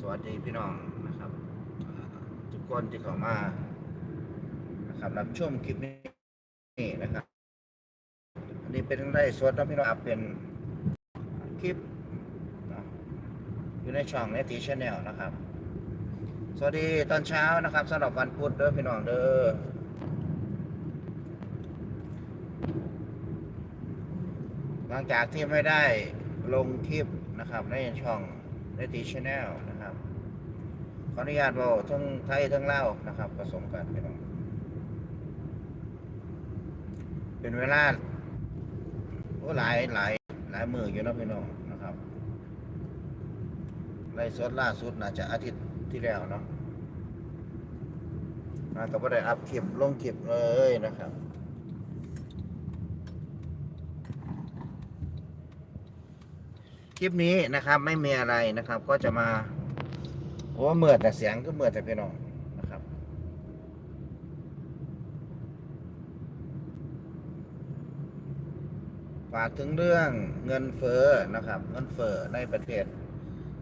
สวัสดีพี่น้องนะครับ ทุกคนที่เข้ามานะครับรับชมคลิปนี้นะครับอันนี้เป็นไร่สดนะพี่น้องเป็นคลิปนะอยู่ในช่องเนติชแนลนะครับ สวัสดีตอนเช้านะครับสำหรับวันพุธเด้อพี่น้องเด้อหลังจากที่ไม่ได้ลงคลิปนะครับในช่องเนติชแนลนะ ขออนุญาตเว่าทั้งไทยทั้งเล่านะครับ ผสมกันพี่น้องเป็นเวลาโอ้หลายหลายหลายมืออยู่นะพี่น้องนะครับไล่สดล่าสุดน่าจะอาทิตย์ที่แล้วเนาะมาก็ไม่ได้อัพคลิปลงคลิปเลยนะครับคลิปนี้นะครับไม่มีอะไรนะครับก็จะมา โอ้เมื่อแต่เสียงก็เมื่อแต่พี่น้องนะครับ ฝากถึงเรื่องเงินเฟ้อนะครับ เงินเฟ้อในประเทศ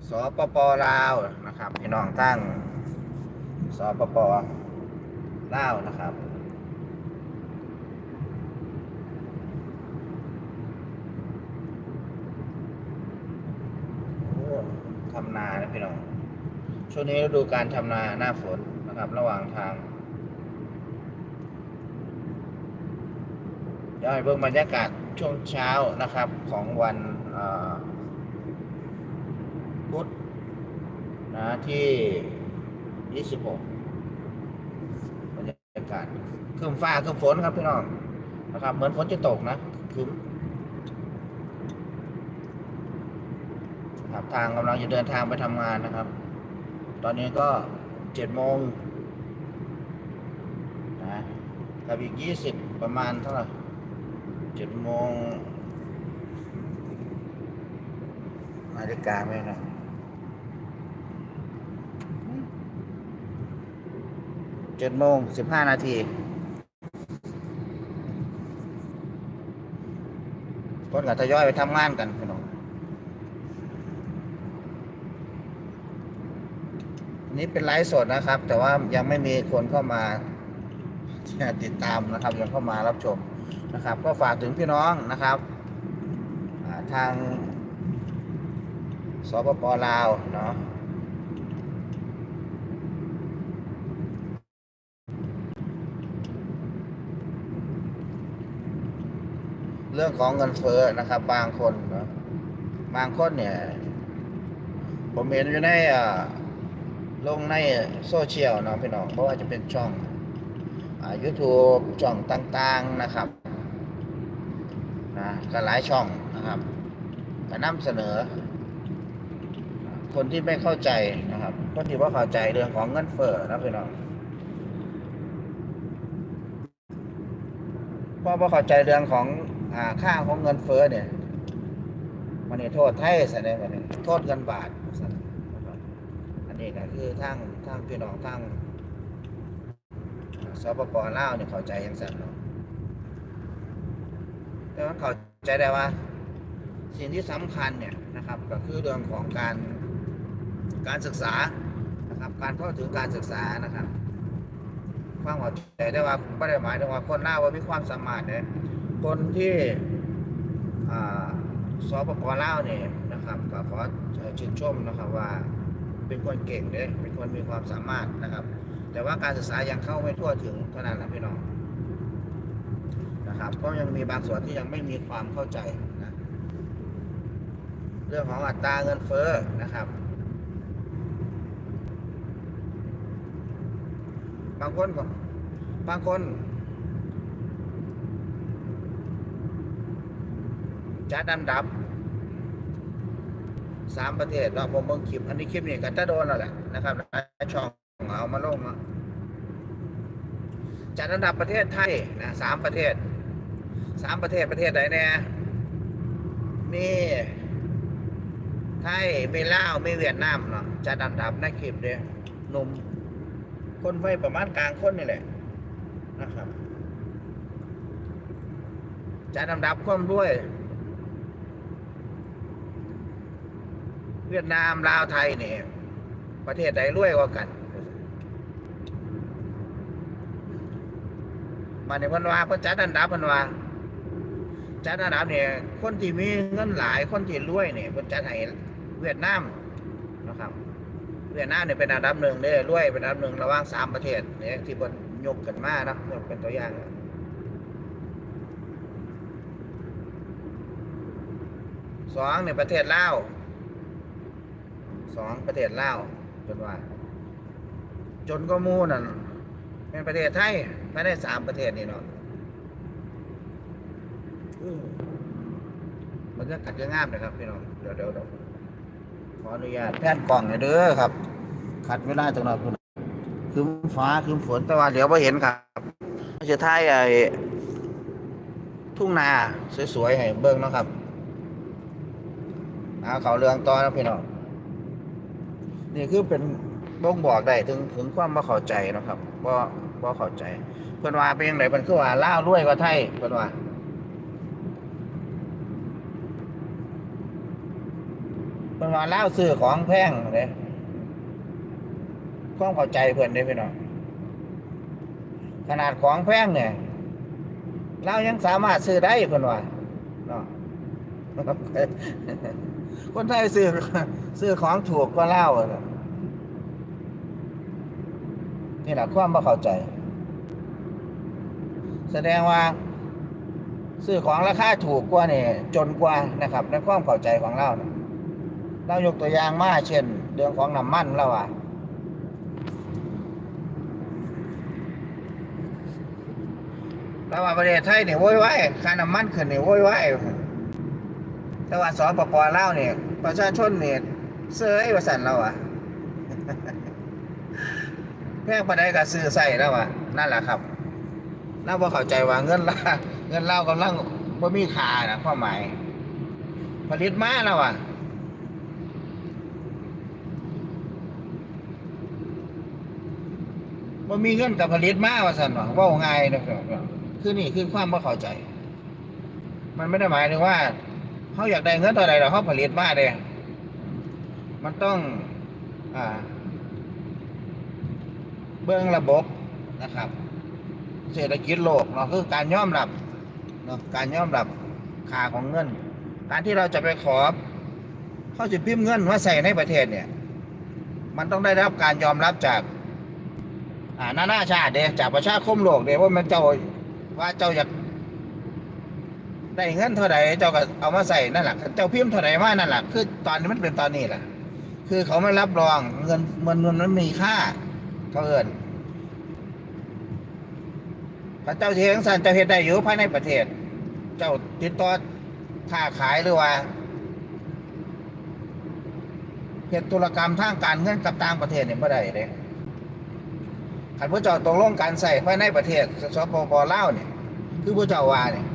สปปลาวนะครับ พี่น้องตั้งสปปลาวนะครับทำนานะพี่น้อง ช่วงนี้ฤดูการทำนาหน้าฝนนะครับ ระหว่างทางเดี๋ยวให้เบิ่งบรรยากาศช่วงเช้านะครับของวันพุธนะที่ 26 บรรยากาศครึ้มฟ้าครึ้มฝนครับพี่น้องนะครับ เหมือนฝนจะตกนะครึ้มครับทางกำลังจะเดินทางไปทำงานนะครับ ตอนนี้ก็เจ็ดโมงนะกับอีกยี่สิบประมาณเท่าไหร่เจ็ดโมงนาฬิกาไหมนะเจ็ดโมงสิบห้านาทีคนกับทยอยไปทำงานกันพี่ นี้เป็นไลฟ์สดนะครับ แต่ว่ายังไม่มีคนเข้ามาติดตามนะครับ ยังเข้ามารับชมนะครับ ก็ฝากถึงพี่น้องนะครับทางสปปลาวเนาะเรื่องของเงินเฟ้อนะครับ บางคนนะบางคนเนี่ย ผมเห็นอยู่ในอ่า ลงในโซเชียลเนาะพี่น้องเพราะว่าจะเป็นช่องอ่า YouTube ช่องต่างๆนะครับนะก็หลายช่องนะครับก็นำเสนอ คนที่ไม่เข้าใจนะครับคนที่ว่าเข้าใจเรื่องของเงินเฟ้อนะพี่น้องเพราะว่าเข้าใจเรื่องของอค่าของเงินเฟ้อเนี่ยมันนี่โทษไทยซะเนี่ยมันนี่โทษเงินบาทซะน นนี้ก็คือทางทางพี่น้องทางสปปลาวเนี่ยเข้าใจยังสั่นเนาะแต่ว่าเข้าใจได้ว่า สิ่งที่สำคัญเนี่ยนะครับ ก็คือเรื่องของการการศึกษานะครับ การเข้าถึงการศึกษานะครับความเข้าใจได้ว่าไม่ได้หมายถึงว่าคนลาวว่ามีความสามารถเนี่ยคนที่อ่าสปปลาวเนี่ยนะครับก็ขอชื่นชมนะครับว่า เป็นคนเก่งเด้เป็นคนมีความสามารถนะครับ แต่ว่าการศึกษายังเข้าไม่ทั่วถึงเท่านั้นนะพี่น้องนะครับ ก็ยังมีบางส่วนที่ยังไม่มีความเข้าใจนะเรื่องของอัตราเงินเฟ้อนะครับบางคนก็บางคน จัดอันดับ สามประเทศเราผมเบิ่งคลิป อันนี้คลิปนี้ก็จะโดนแล้วแหละนะครับในช่องเอามาลงอะจัดอันดับประเทศไทยนะสามประเทศสามประเทศประเทศไหนเนี่ยมีไทยมีลาวมีเวียดนามเนาะจัดอันดับในคลิปเนี่ยหนุ่มคนไฟประมาณกลางคนนี่แหละนะครับจัดอันดับความด้วย เวียดนามลาวไทยเนี่ยประเทศใดรวยกว่ากันมาในพันวาเพิ่นจัดอันดับพิ่นวาจัดอันดับเนี่ยคนที่มีเงินหลายคนที่รวยเนี่ยเพิ่นจัดให้เวียดนามนะครับ เวียดนามเนี่ยเป็นอันดับหนึ่งเด้อรวยเป็นอันดับหนึ่งระหว่างสามประเทศเนี่ยที่เพิ่นยกกันมาเนาะเป็นตัวอย่างสองในประเทศลาว สองประเทศลาวจนว่า จนก็มูนั่นเป็นประเทศไทยไม่ได้สามประเทศนี่เนาะมันจะกัดจะงามนะครับพี่น้องเดี๋ยวเดี๋ยวเดี๋ยวขออนุญาตแพนกล่องหน่อยเด้อครับ ขัดเวลาจังหน่อยคุณคืมฟ้าคืมฝนแต่ว่าเดี๋ยวไ่เห็นครับจะท้ายไอ้ทุ่งนาสวยๆให้เบิ่งเนาะครับเอาเขาเรื่องต่อนะพี่น้อง นี่คือเป็นบ่งบอกได้ถึงถึงความบ่เข้าใจนะครับบ่บ่เข้าใจเพิ่นว่าเป็นจังไดเพิ่นคือว่าลาวรวยกว่าไทยเพิ่นว่าเพิ่นว่าลาวซื้อของแพงเด้ความเข้าใจเพิ่นเด้พี่น้องขนาดของแพงเนี่ยเลายังสามารถซื้อได้เพิ่นว่าเนาะ คนไทยซื้อซื้อของถูกก็เล่าอะนี่แหละความบ่เข้าใจ แสดงว่า ซื้อของราคาถูกกว่านี่จนกว่านะครับในความเข้าใจของเรานะเรายกตัวอย่างมาเช่น เรื่องของน้ำมันเราอะเราว่าประเทศไทยเนี่ยโว้ยว้ค่าน้ำมันขึ้นเนี่ยโว้ยว้ แต่ว่าสปปเล่าเนี่ยประชาชนเนี่ยเสื้อไอ้ประสันเราอะแพงปานใดก็ซื้อใส่แล้วอะนั่นแหละครับเราบ่เข้าใจว่าเงินล่าเงินเรากำลังบ่มีค่านะความหมาย ผลิตมาแล้วอะบ่มีเงินกับผลิตมาว่าซั่นว่าว้าง่ายนะครับคือนี่คือความบ่เข้าใจ มันไม่ได้หมายถึงว่า เขาอยากได้เงินเท่าไหร่เราเขาผลิตมาเด้มันต้องอ่า เบื้องระบบนะครับ เศรษฐกิจโลกเนาะคือการยอมรับเนาะการยอมรับค่าของเงิน การที่เราจะไปขอเขาจะพิมพ์เงินว่าใส่ในประเทศเนี่ย มันต้องได้รับการยอมรับจากอ่านานาชาติเด้จากประชาคมโลกเด้ว่ามันเจ้าว่าเจ้าอยาก ได้เงินเท่าไหร่เจ้าก็เอามาใส่นั่นแหละเจ้าพิมพ์เท่าไหร่มานั่นแหละคือตอนนี้มันเป็นตอนนี้แหละคือเขาไม่รับรองเงินเงินเงินนั้นมีค่าเขาเอินพระเจ้าเทียงสันเจ้าเฮ็ดได้อยู่ภายในประเทศ เจ้าติดต่อค้าขายหรือว่าเฮ็ดธุรกรรมทางการเงินกับต่างประเทศเนี่ยไม่ได้เลยขันพระเจ้าตกลงการใส่ภายในประเทศสปปลาวเนี่ยคือพระเจ้าว่าเนี่ย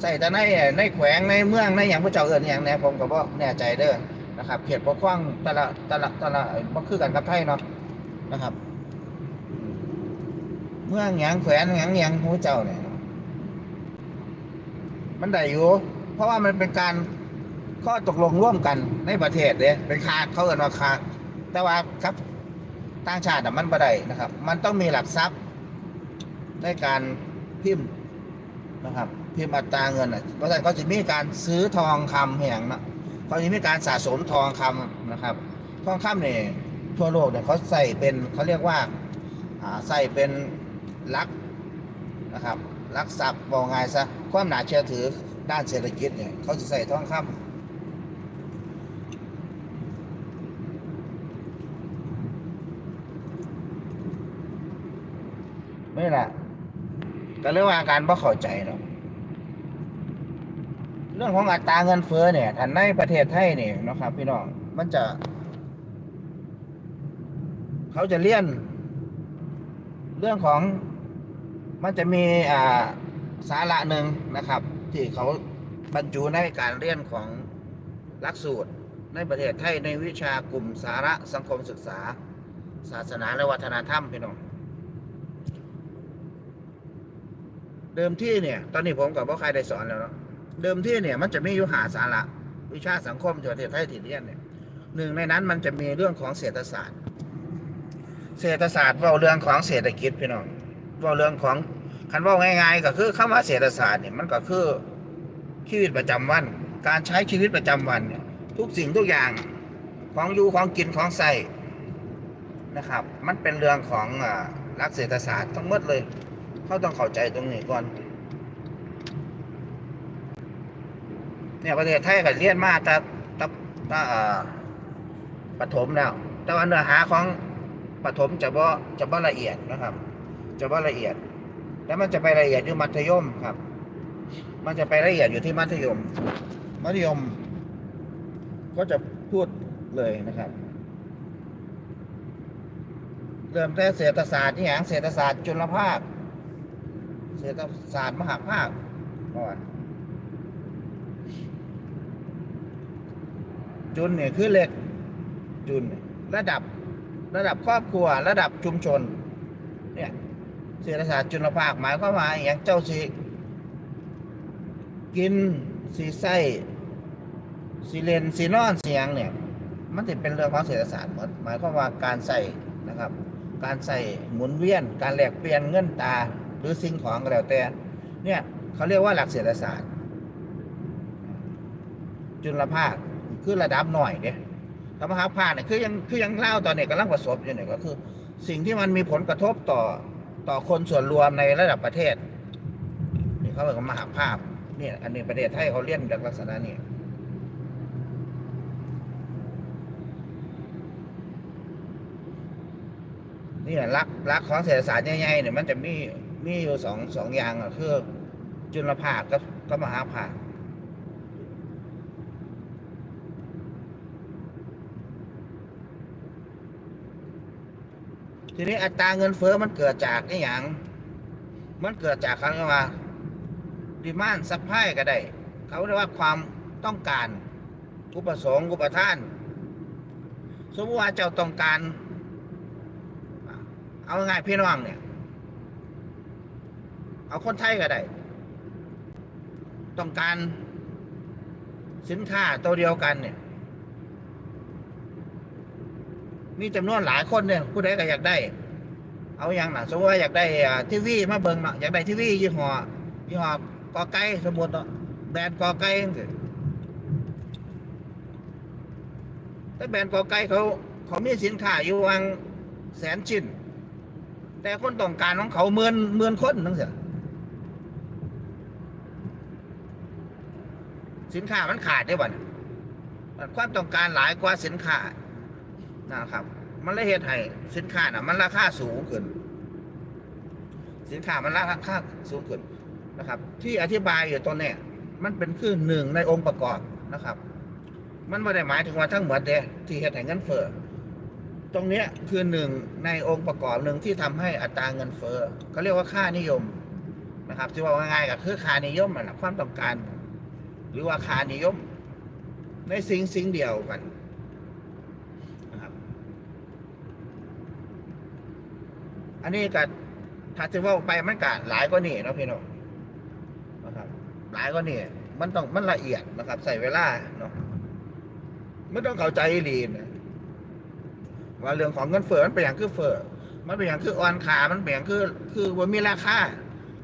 ใส่แต่ในในแขวงในเมืองในอย่างพระเจ้าเอิญอย่างแน่ผมก็บ่แน่ใจเด้อนะครับเขตปกครองแต่ละแต่ละแต่ละบ่คือกันกับไทยเนาะนะครับ เมืองอย่างแขวงอย่างอย่างพระเจ้าเนี่ยมันได้อยู่ เพราะว่ามันเป็นการข้อตกลงร่วมกันในประเทศเด้เป็นคาเขาเอิ้นว่าคาแต่ว่าครับต่างชาติน่มันบ่ได้นะครับ มันต้องมีหลักทรัพย์ในการพิมพ์นะครับ พิมพ์อัตราเงินอะเพราะฉะนั้นเขาจะมีการซื้อทองคำแห่งนะเขาจะมีการสะสมทองคำนะครับ ทองคำเนี่ยทั่วโลกเนี่ยเขาใส่เป็นเขาเรียกว่าใส่เป็นลักนะครับลักทรัพย์บอกไงายซะความหนาเชื่อถือด้านเศรษฐกิจเนี่ยเขาจะใส่ทองคำนี่แหละก็เรื่องว่าการบ่เข้าใจเนาะ เรื่องของอัตราเงินเฟ้อเนี่ยถ้าในประเทศไทยเนี่ยนะครับ พี่น้องมันจะ เขาจะเลี่ยน เรื่องของมันจะมีอ่าสาระหนึ่งนะครับ ที่เขาบรรจุในการเรียนของหลักสูตร ในประเทศไทยในวิชากลุ่มสาระสังคมศึกษา ศาสนาและวัฒนธรรมพี่น้องเดิมที่เนี่ย ตอนนี้ผมกับพ่อใครได้สอนแล้วเนาะ เดิมที่เนี่ยมันจะมีอยู่หาสาระวิชาสังคมที่ประเทศไทยที่เรียนเนี่ยหนึ่งในนั้นมันจะมีเรื่องของเศรษฐศาสตร์ เศรษฐศาสตร์ว่าเรื่องของเศรษฐกิจพี่น้องว่าเรื่องของคันว่าง่าย ๆ ก็คือคำว่าเศรษฐศาสตร์เนี่ยมันก็คือชีวิตประจำวัน การใช้ชีวิตประจำวันเนี่ยทุกสิ่งทุกอย่างของอยู่ของกินของใส่นะครับ มันเป็นเรื่องของอ่ารักเศรษฐศาสตร์ทั้งหมดเลยเขาต้องเข้าใจตรงนี้ก่อน เนี่ยประเทศไทยก็เรียนมาแต่แต่แต่เอ่อปฐมแล้ว แต่ว่าเนื้อหาของปฐมจะบ่จะบ่ละเอียดนะครับ จะบ่ละเอียด แล้วมันจะไปละเอียดอยู่มัธยมครับ มันจะไปละเอียดอยู่ที่มัธยม มัธยม ก็จะพูดเลยนะครับ เริ่มแต่เศรษฐศาสตร์ที่อย่างเศรษฐศาสตร์จุลภาค เศรษฐศาสตร์มหาภาคก่อน จุนเนี่ยคือเหล็กจุนระดับระดับครอบครัวระดับชุมชนเนี่ยเศรษฐศาสตร์จุลภาคหมายความว่าอย่างเจ้าสิกินสีไส้สีเลนสีนอนเสียงเนี่ยมันจะเป็นเรื่องของเศรษฐศาสตร์หมดหมายความว่าการใส่นะครับ การใส่หมุนเวียน การแลกเปลี่ยนเงินตาหรือสิ่งของก็แล้วแต่เนี่ยเขาเรียกว่าหลักเศรษฐศาสตร์ จุลภาค คือระดับหน่อยเนี่ยธรรมหาภาคเนี่ยคือยังคือยังเล่าตอนเนี้กำลังประสบอยู่เนี่ยก็คือ สิ่งที่มันมีผลกระทบต่อต่อคนส่วนรวมในระดับประเทศนี่เขาเรียกว่ามหาภาพเนี่ยอันนี้ประเทศไทยเขาเรียนจากลักษณะนี้นี่รักรักของเศรษฐศาสตร์ใหญ่ๆเนี่ยมันจะมีมีอยู่สองสองอย่างก็คือ จุลภาคกับกับมหาภาค ทีนี้อัตราเงินเฟ้อมันเกิดจากไอ้อย่างมันเกิดจากคำว่าดีมานซัพพลายก็ได้ เขาเรียกว่าความต้องการอุปสงค์อุปทาน สมมติว่าเจ้าต้องการ เอาง่ายพี่น้องเนี่ย เอาคนไทยก็ได้ ต้องการสินค้าตัวเดียวกันเนี่ย มีจำนวนหลายคนเนี่ยผู้ใดก็อยากได้ เอาอย่างน่ะสมมติว่าอยากได้ทีวีมาเบิ่งเนาะอยากได้ทีวียี่ห้อยี่ห้อกอไก่สมมติเนาะแบรนด์กอไก่จังซี้แต่แบรนด์กอไก่เขาเขามีสินค้าอยู่วางแสนชิ้นแต่คนต้องการของเขาหมื่นหมื่นคนนั่นเสียสินค้ามันขาดได้บ่เนี่ยความต้องการหลายกว่าสินค้า นะครับ มันเลยเหตุให้สินค้าน่ะ มันราคาสูงขึ้น สินค้ามันราคาสูงขึ้นนะครับ ที่อธิบายอยู่ตอนนี้มันเป็นคือหนึ่งในองค์ประกอบนะครับ มันไม่ได้หมายถึงว่าทั้งหมดเด้ที่เหตุให้เงินเฟ้อตรงนี้คือหนึ่งในองค์ประกอบหนึ่งที่ทำให้อัตราเงินเฟ้อเขาเรียกว่าค่านิยมนะครับที่ว่าง่ายๆก็คือค่านิยมนะความต้องการ หรือว่าค่านิยม ในสิ่งสิ่งเดียวกัน นะครับ อันนี้ก็ถ้าจะว่าไปมันก็หลายกว่านี่เนาะพี่น้องนะครับหลายกว่านี่มันต้องมันละเอียดนะครับ ใส่เวลาเนาะไม่ต้องเข้าใจอีหลีนะว่าเรื่องของเงินเฟ้อมันเป็นอย่างคือเฟ้อมันเป็นอย่างคืออ่อนขามันเป็นอย่างคือ คือบ่มีราคา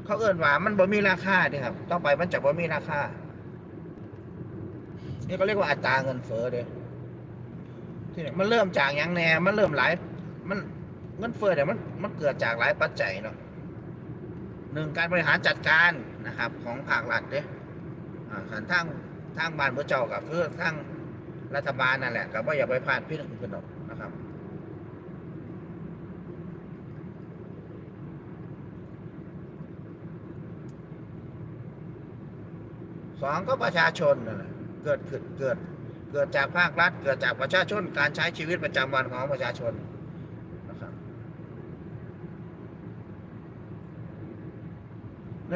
เขาเอื้นว่ามันบ่มีราคาเด้ครับต่องไปมันจะบ่มีราคานี่ก็เรียกว่าอัตราเงินเฟ้อเด้ที่นี่มันเริ่มจากอย่างแน่มันเริ่มหลายมัน เงินเฟ้อเนี่ยมันมันเกิดจากหลายปัจจัยเนาะหนึ่งการบริหารจัดการนะครับของภาครัฐเด้อ่าขันทางทางบ้านพระเจ้ากับคือทางรัฐบาลนั่นแหละก็บ่อย่าไปพลาดพิงกันหรอกนะครับสองก็ประชาชนนั่นแหละเกิดขึ้นเกิดเกิดจากภาครัฐ เกิดจากประชาชนการใช้ชีวิตประจำวันของประชาชนนะครับ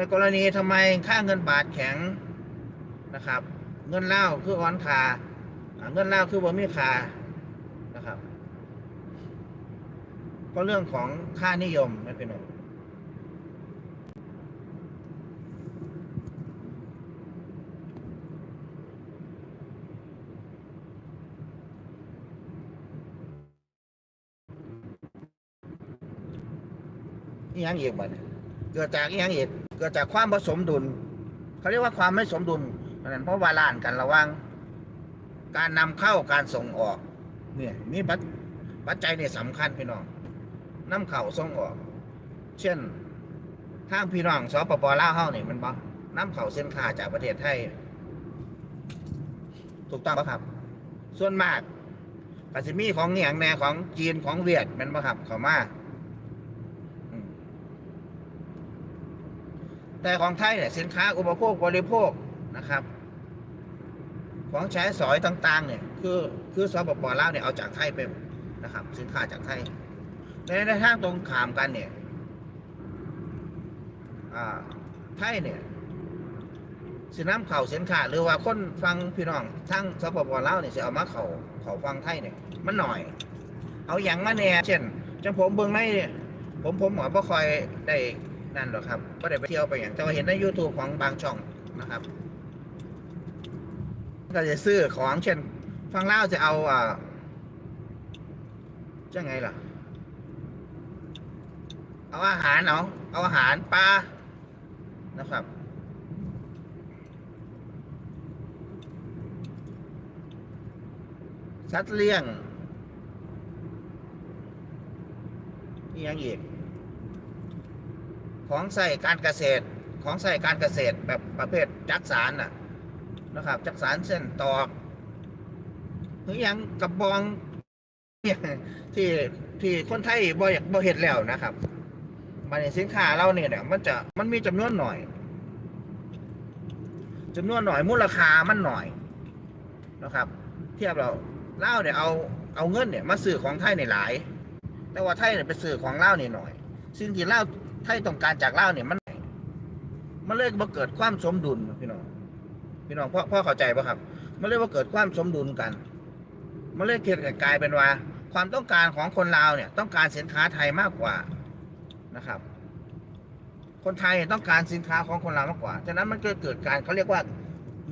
ในกรณีทำไมค่าเงินบาทแข็งนะครับ เงินเล่าคืออ่อนค่าเงินเล่าคือบ่มีค่านะครับ ก็เรื่องของค่านิยมนะพี่น้องอีหยังอีกบัดเกิดจากยังอีก เกิดจากความผสมดุลเขาเรียกว่าความไม่สมดุลเพราะนั้นเพราะว่าล้านกันระว่างการนำเข้าการส่งออก เนี่ยนี่ปัจจัยเนี่ยสำคัญพี่น้องนำเข้าส่งออก เช่นทางพี่น้องสปปลาวเฮานี่มันบ่นำเข้าสินค้าจากประเทศไทย ถูกต้องปะครับ ส่วนมากก็สิมีของเหนียงแน่ของจีนของเวียดมันบ่ครับเข้ามาอืม แต่ของไทยเนี่ยสินค้าอุปโภคบริโภคนะครับ ของใช้สอยต่างๆเนี่ยคือคือสปปลาวเนี่ยเอาจากไทยไปนะครับ สินค้าจากไทยในในทางตรงขามกันเนี่ยไทยเนี่ยสิน้ำเข่าสินค้าหรือว่าคนฟังพี่น้องทั้งสปปลาวเนี่ยจะเอามาเขาเขาฟังไทยเนี่ยมันหน่อย เอาอย่างมาเนี่ยเช่นจังผมเบิ่งในผมผมหมอบ่คอยได้ นั่นหรอกครับก็ได้ไปเที่ยวไปอย่างแต่ว่าเห็นใน YouTube ของบางช่องนะครับ ก็จะซื้อของเช่นฟังเล่าจะเอาอ่าจะไงล่ะ เอาอาหารเอาเอาอาหารปลานะครับสัตว์เลี้ยงนี่ยังอีก ของใส่การเกษตรของใส่การเกษตรแบบประเภทจักสารน่ะนะครับจักสารเส้นตอกหรือยังกระบองที่ที่คนไทยบ่อยากบ่เห็ดแล้วนะครับมันสินค้าเราเนี่ยเนี่ยมันจะมันมีจำนวนหน่อยจำนวนหน่อยมูลค่ามันหน่อยนะครับ เทียบเราเล่าเนี่ยเอาเอาเงินเนี่ยมาซื้อของไทยในหลาย แต่ว่าไทยเนี่ยไปซื้อของเล่าวนี่หน่อย ซึ่งที่เล่าไทยต้องการจากเล่าเนี่ยมัน มันเลยมาเกิดความสมดุลพี่น้องพี่น้องพ่อพ่อเข้าใจปะครับ มันเลยว่าเกิดความสมดุลกัน มันเลยเกิดกลายเป็นว่า ความต้องการของคนลาวเนี่ย ต้องการสินค้าไทยมากกว่านะครับ คนไทยต้องการสินค้าของคนลาวมากกว่าฉะนั้นมันก็เกิดการเขาเรียกว่า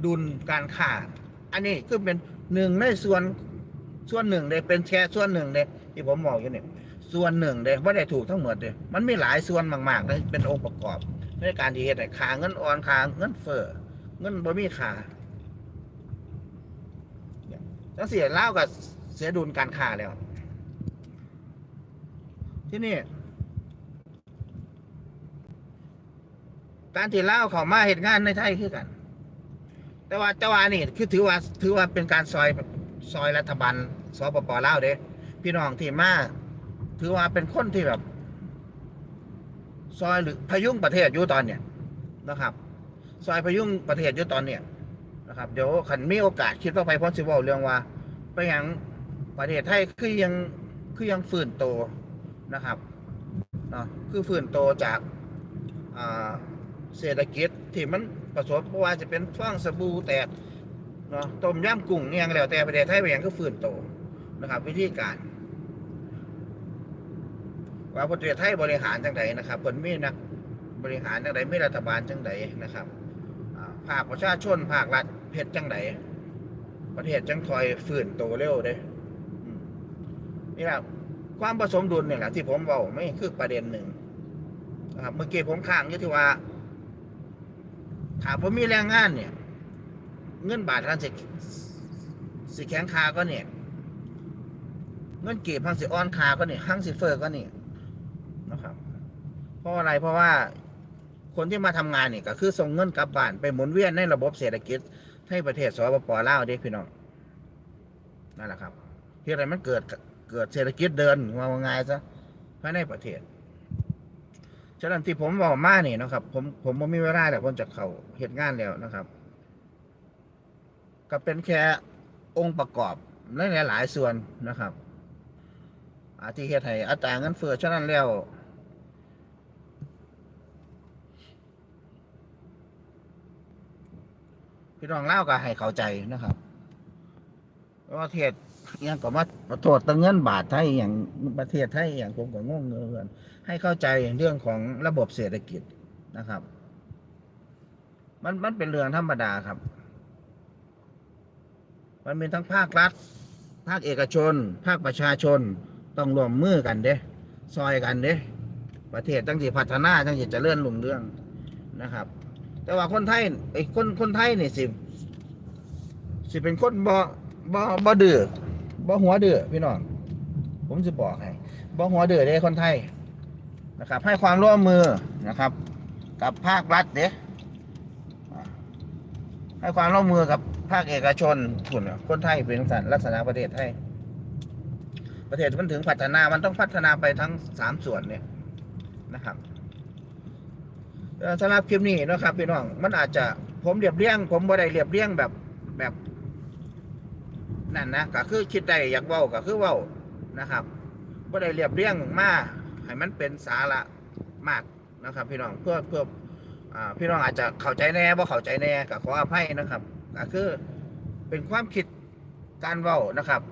ดุลการค้าอันนี้คือเป็นหนึ่งในส่วนส่วนหนึ่งเลยเป็นแค่ส่วนหนึ่งเลยที่ผมบอกอยู่เนี่ย ส่วนหนึ่งเลยว่าได้ถูกทั้งหมดเลยมันมีหลายส่วนมากๆเลยเป็นองค์ประกอบในการที่เฮ็ดให้ค่าเงินอ่อนค่าเงินเฟ้อเงินบ่มีค่าจังเสียเล่ากับเสียดุลการค้าแล้ว ที่นี่การที่เล่าเขามาเหตุงานในไทยคือกัน แต่ว่าแต่ว่านี่คือถือว่าถือว่าเป็นการซอยซอยรัฐบาลสปปเลาเด้พี่น้องที่มา ถือว่าเป็นคนที่แบบ ซอยหรือพยุงประเทศอยู่ตอนเนี้ยนะครับ ซอยพยุงประเทศอยู่ตอนเนี้ยนะครับเดี๋ยวขันมีโอกาสคิดว่าไปพอสิเวาเรื่องว่า ไปยังประเทศไทยคือยังคือยังฟื้นโตนะครับเนาะคือฟื้นโตจากเศรษฐกิจที่มันประสบเพราะว่าจะเป็นฟ่างสบู่แตกเนาะต้มยำกุ้งเนี่ยแล้วแต่ประเทศไทยไปยังคือฟื้นโตนะครับ วิธีการ ว่าประเทศไทยบริหารจังไดนะครับผลมีนักบริหารจังไดไม่รัฐบาลจังไดนะครับภาคประชาชนภาครัฐเพชรจังไดประเทศจังคอยฟื้นโตเร็วเด้นี่แหละความผสมดุลเนี่ยแหละที่ผมบอกไม่คือประเด็นหนึ่งนะครับเมื่อกี้ผมข้างอยู่ที่ว่าถ้าผมมีแรงงานเนี่ย เงินบาททันสิสิแข็งคาก็เนี่ย เงินเก็บพังสิอ่อนคาก็เนี่ยหังสิเฟอร์ก็เนี่ย นะครับ เพราะอะไรเพราะว่าคนที่มาทำงานนี่ก็คือส่งเงินกลับบ้านไปหมุนเวียนในระบบเศรษฐกิจให้ประเทศสปปลาวเด้พี่น้องนั่นแหละครับที่อะไรมันเกิดเกิดเศรษฐกิจเดินว่าว่าไงายซะภายในประเทศฉะนั้นที่ผมบอกมาเนี่ยนะครับ ผมผมบ่มีเวลาแต่ผมจะเข้าเหตุงานแล้วนะครับ ก็เป็นแค่องค์ประกอบในหลาย ๆ ส่วนนะครับอาที่เฮ็ดให้อัตราเงินเฟ้อฉะนั้นแล้ว พี่น้องเล่าก็ให้เข้าใจนะครับว่าประเทศอหยังก็มามาโทษแตังเงินบาทไทยอย่างประเทศไทยอย่างผมก็งงเงินให้เข้าใจเรื่องของระบบเศรษฐกิจนะครับ มันมันเป็นเรื่องธรรมดาครับ มันมีทั้งภาครัฐ ภาคเอกชน ภาคประชาชนต้องรวมมือกันเด้ซอยกันเด้ประเทศจังสิพัฒนาจังสิเจริญรุ่งเรืองนะครับ แต่ว่าคนไทยไอ้คนคนไทยนี่สิ สิเป็นคนบ่บ่บ่ดื้อบ่หัวดื้อพี่น้อง ผมจะบอกให้บ่หัวดื้อเด้คนไทยนะครับ ให้ความร่วมมือนะครับ กับภาครัฐเด้อ่าให้ความร่วมมือกับภาคเอกชนคุณน่ะคนไทยเป็นสันลักษณะประเทศไทยประเทศมันถึงพัฒนามันต้องพัฒนาไปทั้งสามส่วนเนี่ยนะครับ สำหรับคลิปนี้นะครับพี่น้องมันอาจจะผมเรียบเรียง ผมบ่ได้เรียบเรียงแบบแบบนั่นนะก็คือคิดได้อยากเว้าก็คือเว้านะครับบ่ได้เรียบเรียงมาให้มันเป็นสาระมากนะครับ พี่น้องเพื่อเพื่อพี่น้องอาจจะเข้าใจแน่บ่เข้าใจแน่ก็ขออภัยนะครับก็คือเป็นความคิดการเว้านะครับ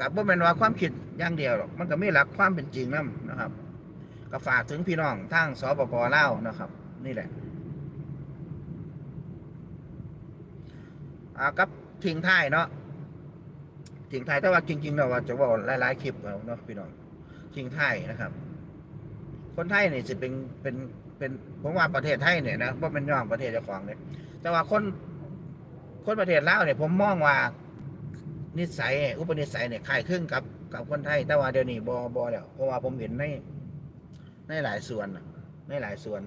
กับบ่แม่นว่าความคิดอย่างเดียวหรอกมันก็มีหลักความเป็นจริงนํนะครับก็ฝากถึงพี่น้องทางสปปลาวนะครับ นี่แหละอ่ากับทิ้งท้ายเนาะทิ้งท้ายแต่ว่าจริงๆเราว่าจะว่าหลายๆคลิปเอาเนาะพี่น้องทิ้งท้ายนะครับ คนไทยนี่สิเป็นเป็นเป็นผมว่าประเทศไทยเนี่ยนะว่าเป็นย่องประเทศเจ้าของเลยแต่ว่าคนคนประเทศลาวเนี่ยผมมองว่านิสัยอุปนิสัยเนี่ยคล้ายคลึงกับกับคนไทย แต่ว่าเดี๋ยวนี้บอบอแล้วเพราะว่าผมเห็นในในหลายส่วนในหลายส่วน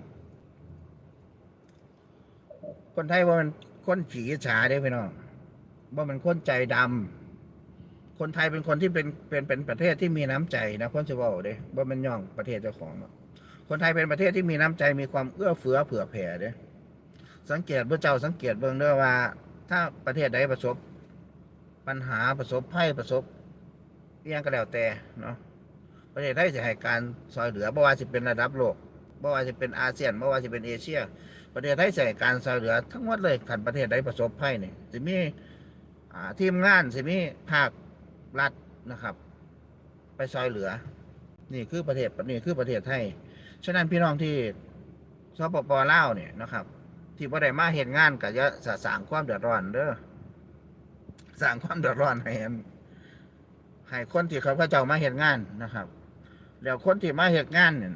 คนไทยว่ามันคนขี้ฉาเด้พี่น้องว่ามันคนใจดำคนไทยเป็นคนที่เป็นเป็นเป็นประเทศที่มีน้ำใจนะคนจะบอกเด้ว่ามันย่องประเทศเจ้าของอะคนไทยเป็นประเทศที่มีน้ำใจมีความเอื้อเฟื้อเผื่อแผ่เด้สังเกตพระเจ้าสังเกตเบิ่งเด้อว่า ถ้าประเทศใดประสบ ปัญหาประสบภัยประสบเอียงก็แล้วแต่เนาะประเทศไทยจะให้การซอยเหลือบ่ว่าจะเป็นระดับโลกบ่ว่าจะเป็นอาเซียนบ่ว่าจะเป็นเอเชีย ประเทศไทยให้การซอยเหลือทั้งหมดเลยขันประเทศใดประสบภัยนี่ยจะมีทีมงานจะมีภาครัฐนะครับ ไปซอยเหลือ นี่คือประเทศนี่คือประเทศไทยฉะนั้นพี่น้องที่สปปลาวเนี่ยนะครับ ที่บ่ได้มาเห็นงานก็จะสร้างความเดือดร้อนเด้อสร้างความเดือดร้อนให้ให้คนที่เขาพระเจ้ามาเหตุงานนะครับ แล้วคนที่มาเหตุงานเนี่ย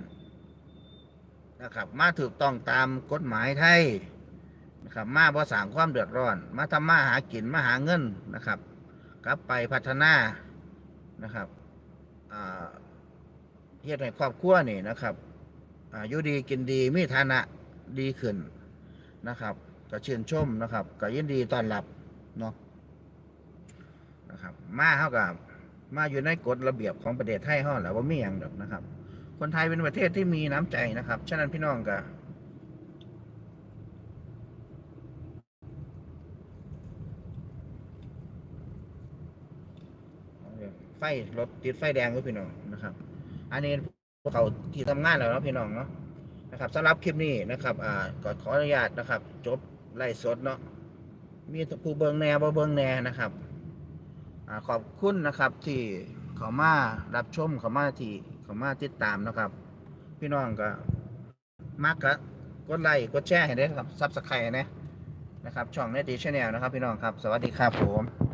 นะครับ มาถูกต้องตามกฎหมายไทยนะครับมาบ่สร้างความเดือดร้อน มาทำมาหากินมาหาเงินนะครับ กลับไปพัฒนานะครับเฮ็ดให้ครอบครัวนี่นะครับอายู่ดีกินดีมีฐานะดีขึ้นนะครับ ก็ชื่นชมนะครับก็ยินดีต้อนรับเนาะนะครับ มาเท่ากับมาอยู่ในกฎระเบียบของประเทศไทยห้อแหละว่ามีอย่างดอกนะครับ คนไทยเป็นประเทศที่มีน้ำใจนะครับ ฉะนั้นพี่น้องก็ไฟรถติดไฟแดงก็พี่น้องนะครับ อันนี้พวกเขาที่ทำงานแล้วเนาะพี่น้องเนาะนะครับสำหรับคลิปนี้นะครับอ่าก็ขออนุญาตนะครับ จบไล่สดเนาะมีผู้เบิงแหน่บ่เบิงแหน่นะครับอ่าขอบคุณนะครับที่เขามารับชมเขามาที่ เขามาติดตามนะครับ พี่น้องก็มักก็กดไลค์กดแชร์ให้ได้ครับซับสไครต์นะนะครับ ช่องเนตีชแนลนะครับ พี่น้องครับ สวัสดีครับผม